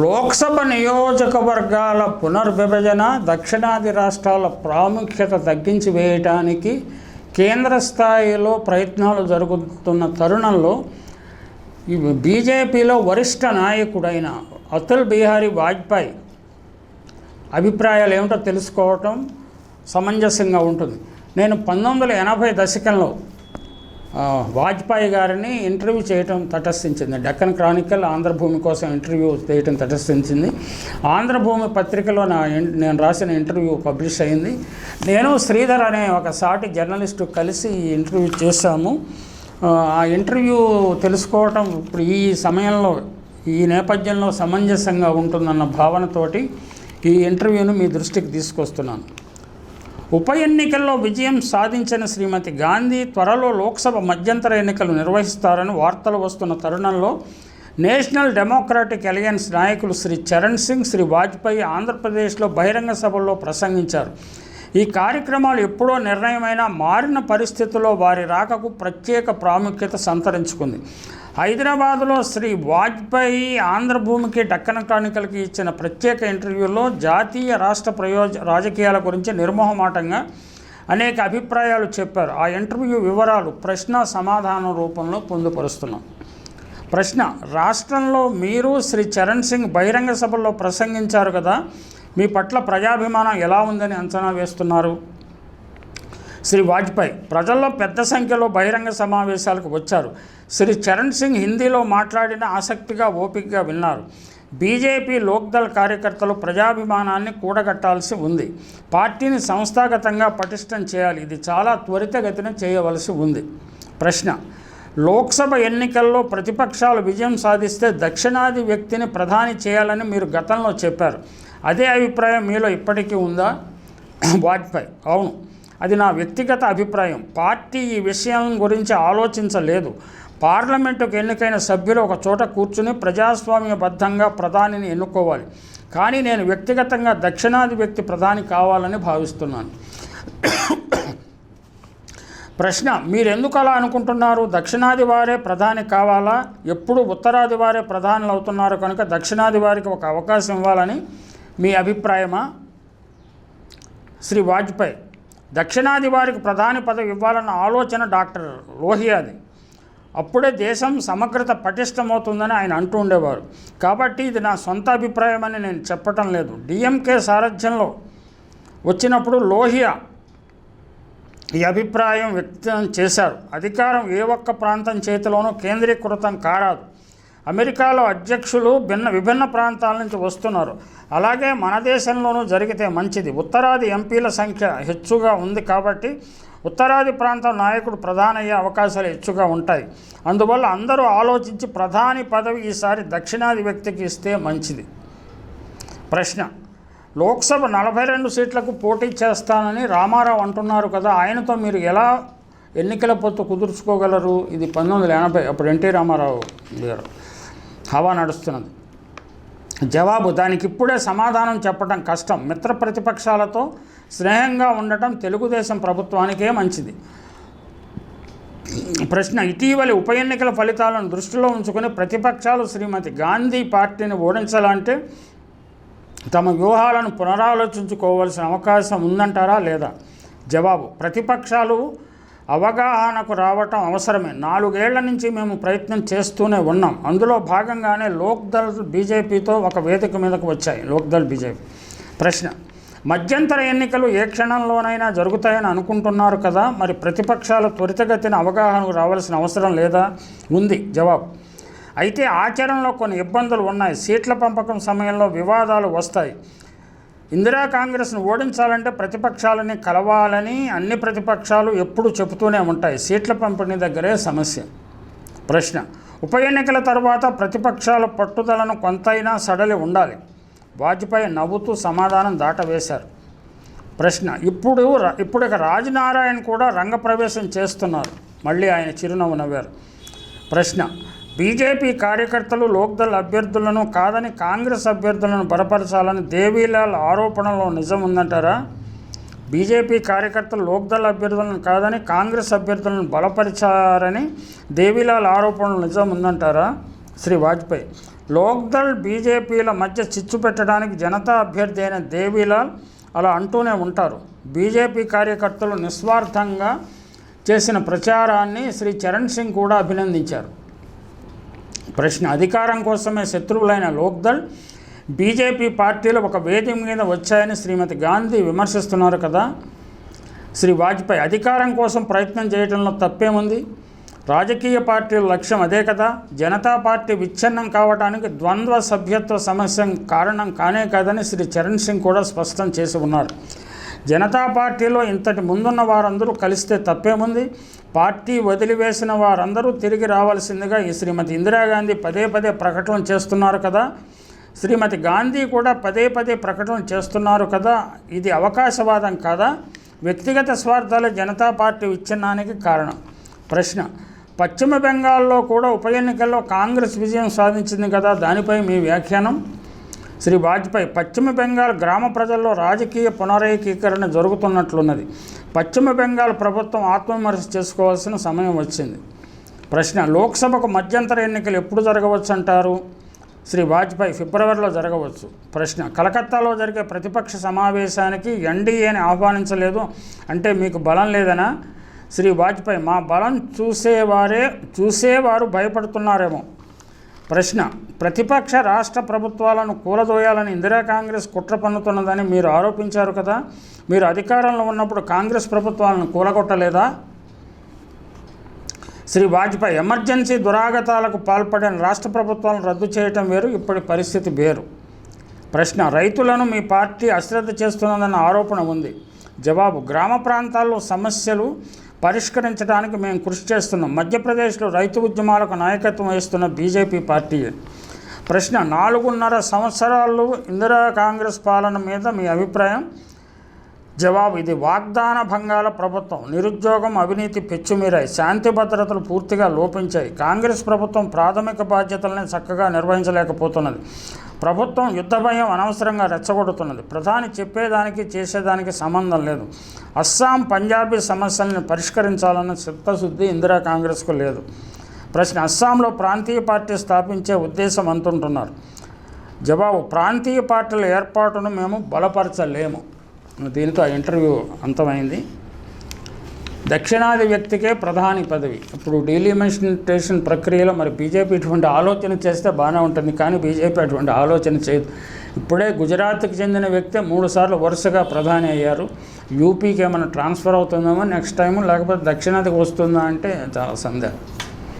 లోక్సభ నియోజకవర్గాల పునర్విభజన దక్షిణాది రాష్ట్రాల ప్రాముఖ్యత తగ్గించి వేయటానికి కేంద్ర స్థాయిలో ప్రయత్నాలు జరుగుతున్న తరుణంలో బీజేపీలో వరిష్ఠ నాయకుడైన అతుల్ బిహారీ వాజ్పేయి అభిప్రాయాలు ఏమిటో తెలుసుకోవటం సమంజసంగా ఉంటుంది. నేను పంతొమ్మిది వందల ఎనభై దశకంలో వాజ్పేయి గారిని ఇంటర్వ్యూ చేయటం తటస్థించింది. డెక్కన్ క్రానికల్ ఆంధ్రభూమి కోసం ఇంటర్వ్యూ చేయటం తటస్థించింది. ఆంధ్రభూమి పత్రికలో నా నేను రాసిన ఇంటర్వ్యూ పబ్లిష్ అయింది. నేను శ్రీధర్ అనే ఒక సాటి జర్నలిస్టు కలిసి ఈ ఇంటర్వ్యూ చేశాము. ఆ, ఆ ఇంటర్వ్యూ తెలుసుకోవటం ఇప్పుడు ఈ సమయంలో ఈ నేపథ్యంలో సమంజసంగా ఉంటుందన్న భావనతోటి ఈ ఇంటర్వ్యూను మీ దృష్టికి తీసుకొస్తున్నాను. ఉప ఎన్నికల్లో విజయం సాధించిన శ్రీమతి గాంధీ త్వరలో లోక్సభ మధ్యంతర ఎన్నికలు నిర్వహిస్తారని వార్తలు వస్తున్న తరుణంలో నేషనల్ డెమోక్రాటిక్ అలయన్స్ నాయకులు శ్రీ చరణ్ సింగ్ శ్రీ వాజ్పేయి ఆంధ్రప్రదేశ్లో బహిరంగ సభల్లో ప్రసంగించారు. ఈ కార్యక్రమాలు ఎప్పుడో నిర్ణయమైన మారిన పరిస్థితుల్లో వారి రాకకు ప్రత్యేక ప్రాముఖ్యత సంతరించుకుంది. హైదరాబాద్లో శ్రీ వాజ్పేయి ఆంధ్రభూమికి డక్కన క్రానికల్కి ఇచ్చిన ప్రత్యేక ఇంటర్వ్యూలో జాతీయ రాష్ట్ర ప్రయోజ రాజకీయాల గురించి నిర్మోహమాటంగా అనేక అభిప్రాయాలు చెప్పారు. ఆ ఇంటర్వ్యూ వివరాలు ప్రశ్న సమాధానం రూపంలో పొందుపరుస్తున్నాం. ప్రశ్న రాష్ట్రంలో మీరు శ్రీ చరణ్ సింగ్ బహిరంగ సభల్లో ప్రసంగించారు కదా మీ పట్ల ప్రజాభిమానం ఎలా ఉందని అంచనా వేస్తున్నారు? శ్రీ వాజ్పేయి ప్రజల్లో పెద్ద సంఖ్యలో బహిరంగ సమావేశాలకు వచ్చారు. శ్రీ చరణ్ సింగ్ హిందీలో మాట్లాడిన ఆసక్తిగా ఓపికగా విన్నారు. బీజేపీ లోక్దల్ కార్యకర్తలు ప్రజాభిమానాన్ని కూడగట్టాల్సి ఉంది. పార్టీని సంస్థాగతంగా పటిష్టం చేయాలి. ఇది చాలా త్వరితగతిన చేయవలసి ఉంది. ప్రశ్న. లోక్సభ ఎన్నికల్లో ప్రతిపక్షాలు విజయం సాధిస్తే దక్షిణాది వ్యక్తిని ప్రధాని చేయాలని మీరు గతంలో చెప్పారు. అదే అభిప్రాయం మీలో ఇప్పటికీ ఉందా? వాజ్పేయి. అవును. అది నా వ్యక్తిగత అభిప్రాయం. పార్టీ ఈ విషయం గురించి ఆలోచించలేదు. పార్లమెంటుకు ఎన్నికైన సభ్యులు ఒక చోట కూర్చుని ప్రజాస్వామ్యబద్ధంగా ప్రధానిని ఎన్నుకోవాలి. కానీ నేను వ్యక్తిగతంగా దక్షిణాది వ్యక్తి ప్రధాని కావాలని భావిస్తున్నాను. ప్రశ్న మీరెందుకు అలా అనుకుంటున్నారు? దక్షిణాది వారే ప్రధాని కావాలా? ఎప్పుడు ఉత్తరాది వారే ప్రధానులు అవుతున్నారు కనుక దక్షిణాది వారికి ఒక అవకాశం ఇవ్వాలని మీ అభిప్రాయమా? శ్రీ వాజ్పేయి దక్షిణాది వారికి ప్రధాని పదవి ఇవ్వాలన్న ఆలోచన డాక్టర్ లోహియాది. అప్పుడే దేశం సమగ్రత పటిష్టమవుతుందని ఆయన అంటూ ఉండేవారు. కాబట్టి ఇది నా సొంత అభిప్రాయం అని నేను చెప్పటం లేదు. డిఎంకే సారథ్యంలో వచ్చినప్పుడు లోహియా ఈ అభిప్రాయం వ్యక్తం చేశారు. అధికారం ఏ ఒక్క ప్రాంతం చేతిలోనూ కేంద్రీకృతం కారాదు. అమెరికాలో అధ్యక్షులు భిన్న విభిన్న ప్రాంతాల నుంచి వస్తున్నారు. అలాగే మన దేశంలోనూ జరిగితే మంచిది. ఉత్తరాది ఎంపీల సంఖ్య హెచ్చుగా ఉంది కాబట్టి ఉత్తరాది ప్రాంతం నాయకుడు ప్రధానయ్యే అవకాశాలు హెచ్చుగా ఉంటాయి. అందువల్ల అందరూ ఆలోచించి ప్రధాని పదవి ఈసారి దక్షిణాది వ్యక్తికి ఇస్తే మంచిది. ప్రశ్న లోక్సభ నలభై రెండు సీట్లకు పోటీ చేస్తానని రామారావు అంటున్నారు కదా ఆయనతో మీరు ఎలా ఎన్నికల పొత్తు కుదుర్చుకోగలరు? ఇది పంతొమ్మిది వందల ఎనభై అప్పుడు ఎన్టీ రామారావు గారు హవా నడుస్తున్నది. జవాబు దానికి ఇప్పుడే సమాధానం చెప్పడం కష్టం. మిత్ర ప్రతిపక్షాలతో స్నేహంగా ఉండటం తెలుగుదేశం ప్రభుత్వానికే మంచిది. ప్రశ్న ఇటీవలి ఉప ఎన్నికల ఫలితాలను దృష్టిలో ఉంచుకుని ప్రతిపక్షాలు శ్రీమతి గాంధీ పార్టీని ఓడించాలంటే తమ వ్యూహాలను పునరాలోచించుకోవాల్సిన అవకాశం ఉందంటారా లేదా? జవాబు ప్రతిపక్షాలు అవగాహనకు రావటం అవసరమే. నాలుగేళ్ళ నుంచి మేము ప్రయత్నం చేస్తూనే ఉన్నాం. అందులో భాగంగానే లోక్దల్ బీజేపీతో ఒక వేదిక మీదకు వచ్చాయి. లోక్దల్ బీజేపీ. ప్రశ్న మధ్యంతర ఎన్నికలు ఏ క్షణంలోనైనా జరుగుతాయని అనుకుంటున్నారు కదా? మరి ప్రతిపక్షాలు త్వరితగతిన అవగాహనకు రావాల్సిన అవసరం లేదా? ఉంది. జవాబు అయితే ఆచరణలో కొన్ని ఇబ్బందులు ఉన్నాయి. సీట్ల పంపకం సమయంలో వివాదాలు వస్తాయి. ఇందిరా కాంగ్రెస్ను ఓడించాలంటే ప్రతిపక్షాలని కలవాలని అన్ని ప్రతిపక్షాలు ఎప్పుడు చెబుతూనే ఉంటాయి. సీట్ల పంపిణీ దగ్గరే సమస్య. ప్రశ్న ఉప ఎన్నికల తర్వాత ప్రతిపక్షాల పట్టుదలను కొంతైనా సడలి ఉండాలి. వాజ్పేయి నవ్వుతూ సమాధానం దాటవేశారు. ప్రశ్న ఇప్పుడు ఇప్పుడు ఇక రాజనారాయణ కూడా రంగప్రవేశం చేస్తున్నారు. మళ్ళీ ఆయన చిరునవ్వు నవ్వారు. ప్రశ్న బీజేపీ కార్యకర్తలు లోక్దల్ అభ్యర్థులను కాదని కాంగ్రెస్ అభ్యర్థులను బలపరచాలని దేవీలాల్ ఆరోపణలో నిజం ఉందంటారా? బీజేపీ కార్యకర్తలు లోక్దల్ అభ్యర్థులను కాదని కాంగ్రెస్ అభ్యర్థులను బలపరిచారని దేవీలాల్ ఆరోపణలు నిజం ఉందంటారా? శ్రీ వాజ్పేయి లోక్దళ్ బీజేపీల మధ్య చిచ్చు పెట్టడానికి జనతా అభ్యర్థి అయిన దేవీలాల్ అలా అంటూనే ఉంటారు. బీజేపీ కార్యకర్తలు నిస్వార్థంగా చేసిన ప్రచారాన్ని శ్రీ చరణ్ సింగ్ కూడా అభినందించారు. ప్రశ్న అధికారం కోసమే శత్రువులైన లోక్దళ్ బీజేపీ పార్టీలు ఒక వేదిక మీద వచ్చాయని శ్రీమతి గాంధీ విమర్శిస్తున్నారు కదా. శ్రీ వాజ్పేయి అధికారం కోసం ప్రయత్నం చేయడంలో తప్పేముంది? రాజకీయ పార్టీల లక్ష్యం అదే కదా. జనతా పార్టీ విచ్ఛిన్నం కావడానికి ద్వంద్వ సభ్యత్వ సమస్య కారణం కానే కాదని శ్రీ చరణ్ సింగ్ కూడా స్పష్టం చేసి ఉన్నారు. జనతా పార్టీలో ఇంతటి ముందున్న వారందరూ కలిస్తే తప్పేముంది? పార్టీ వదిలివేసిన వారందరూ తిరిగి రావాల్సిందిగా ఈ శ్రీమతి ఇందిరాగాంధీ పదే పదే ప్రకటన చేస్తున్నారు కదా. శ్రీమతి గాంధీ కూడా పదే పదే ప్రకటన చేస్తున్నారు కదా. ఇది అవకాశవాదం కాదా? వ్యక్తిగత స్వార్థాల జనతా పార్టీ విచ్ఛిన్నానికి కారణం. ప్రశ్న పశ్చిమ బెంగాల్లో కూడా ఉప ఎన్నికల్లో కాంగ్రెస్ విజయం సాధించింది కదా. దానిపై మీ వ్యాఖ్యానం? శ్రీ వాజ్పేయి పశ్చిమ బెంగాల్ గ్రామ ప్రజల్లో రాజకీయ పునరేకీకరణ జరుగుతున్నట్లున్నది. పశ్చిమ బెంగాల్ ప్రభుత్వం ఆత్మవిమర్శ చేసుకోవాల్సిన సమయం వచ్చింది. ప్రశ్న లోక్సభకు మధ్యంతర ఎన్నికలు ఎప్పుడు జరగవచ్చు అంటారు శ్రీ వాజ్పేయి ఫిబ్రవరిలో జరగవచ్చు. ప్రశ్న కలకత్తాలో జరిగే ప్రతిపక్ష సమావేశానికి ఎన్డీఏని ఆహ్వానించలేదు అంటే మీకు బలం లేదనా? శ్రీ వాజ్పేయి మా బలం చూసేవారే చూసేవారు భయపడుతున్నారేమో. ప్రశ్న ప్రతిపక్ష రాష్ట్ర ప్రభుత్వాలను కూలదోయాలని ఇందిరా కాంగ్రెస్ కుట్ర పన్నుతున్నదని మీరు ఆరోపించారు కదా మీరు అధికారంలో ఉన్నప్పుడు కాంగ్రెస్ ప్రభుత్వాలను కూలగొట్టలేదా? శ్రీ వాజ్పేయి ఎమర్జెన్సీ దురాగతాలకు పాల్పడిన రాష్ట్ర ప్రభుత్వాలను రద్దు చేయటం వేరు ఇప్పటి పరిస్థితి వేరు. ప్రశ్న రైతులను మీ పార్టీ అశ్రద్ధ చేస్తున్నదన్న ఆరోపణ ఉంది. జవాబు గ్రామ ప్రాంతాల్లో సమస్యలు పరిష్కరించడానికి మేము కృషి చేస్తున్నాం. మధ్యప్రదేశ్లో రైతు ఉద్యమాలకు నాయకత్వం వహిస్తున్న బీజేపీ పార్టీ. ప్రశ్న నాలుగున్నర సంవత్సరాలు ఇందిరా కాంగ్రెస్ పాలన మీద మీ అభిప్రాయం? జవాబు ఇది వాగ్దాన భంగాల ప్రభుత్వం. నిరుద్యోగం అవినీతి పెచ్చుమీరాయి. శాంతి భద్రతలు పూర్తిగా లోపించాయి. కాంగ్రెస్ ప్రభుత్వం ప్రాథమిక బాధ్యతలను చక్కగా నిర్వహించలేకపోతున్నది. ప్రభుత్వం యుద్ధ భయం అనవసరంగా రెచ్చగొడుతున్నది. ప్రధాని చెప్పేదానికి చేసేదానికి సంబంధం లేదు. అస్సాం పంజాబీ సమస్యలను పరిష్కరించాలన్న చిత్తశుద్ధి ఇందిరా కాంగ్రెస్కు లేదు. ప్రశ్న అస్సాంలో ప్రాంతీయ పార్టీ స్థాపించే ఉద్దేశం అంటుంటున్నారు జవాబు ప్రాంతీయ పార్టీల ఏర్పాటును మేము బలపరచలేము. దీనితో ఆ ఇంటర్వ్యూ అంతమైంది. దక్షిణాది వ్యక్తికే ప్రధాని పదవి. ఇప్పుడు డీలిమిటేషన్ ప్రక్రియలో మరి బీజేపీ ఇటువంటి ఆలోచన చేస్తే బాగానే ఉంటుంది కానీ బీజేపీ అటువంటి ఆలోచన చేయదు. ఇప్పుడే గుజరాత్కి చెందిన వ్యక్తే మూడుసార్లు వరుసగా ప్రధాని అయ్యారు. యూపీకి ఏమైనా ట్రాన్స్ఫర్ అవుతుందేమో నెక్స్ట్ టైం లేకపోతే దక్షిణాదికి వస్తుందా అంటే చాలా సందేహం.